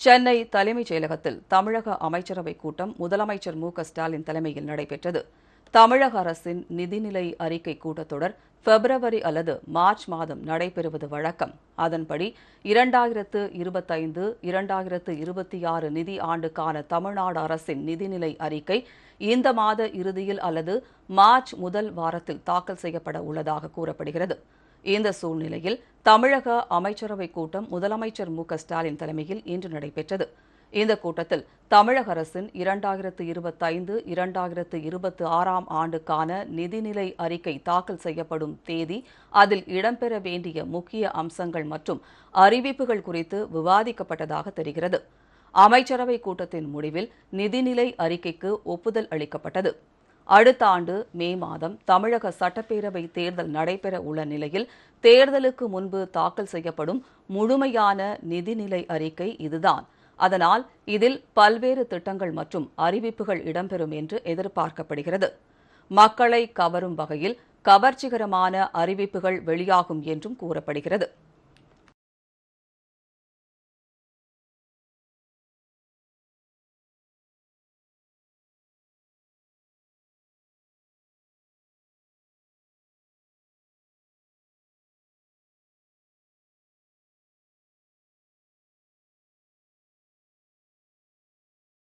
சென்னை தலைமைச் செயலகத்தில் தமிழக அமைச்சரவைக் கூட்டம் முதலமைச்சர் மு ஸ்டாலின் தலைமையில் நடைபெற்றது. தமிழக அரசின் நிதிநிலை அறிக்கை கூட்டத்தொடர் பிப்ரவரி அல்லது மார்ச் மாதம் நடைபெறுவது வழக்கம். அதன்படி இரண்டாயிரத்து இருபத்தைந்து இரண்டாயிரத்து இருபத்தி ஆறு நிதி ஆண்டுக்கான தமிழ்நாடு அரசின் நிதிநிலை அறிக்கை இந்த மாத இறுதியில் அல்லது மார்ச் முதல் வாரத்தில் தாக்கல் செய்யப்பட உள்ளதாக கூறப்படுகிறது. இந்த சூழ்நிலையில் தமிழக அமைச்சரவைக் கூட்டம் முதலமைச்சர் மு க ஸ்டாலின் தலைமையில் இன்று நடைபெற்றது. இந்த கூட்டத்தில் தமிழக அரசின் இரண்டாயிரத்து இருபத்தைந்து இரண்டாயிரத்து இருபத்தி ஆறாம் ஆண்டுக்கான நிதிநிலை அறிக்கை தாக்கல் செய்யப்படும் தேதி அதில் இடம்பெற வேண்டிய முக்கிய அம்சங்கள் மற்றும் அறிவிப்புகள் குறித்து விவாதிக்கப்பட்டதாக தெரிகிறது. அமைச்சரவை கூட்டத்தின் முடிவில் நிதிநிலை அறிக்கைக்கு ஒப்புதல் அளிக்கப்பட்டது. அடுத்த ஆண்டு மே மாதம் தமிழக சட்டப்பேரவை தேர்தல் நடைபெற உள்ள நிலையில் தேர்தலுக்கு முன்பு தாக்கல் செய்யப்படும் முழுமையான நிதிநிலை அறிக்கை இதுதான். அதனால் இதில் பல்வேறு திட்டங்கள் மற்றும் அறிவிப்புகள் இடம்பெறும் என்று எதிர்பார்க்கப்படுகிறது. மக்களை கவரும் வகையில் கவர்ச்சிகரமான அறிவிப்புகள் வெளியாகும் என்றும் கூறப்படுகிறது.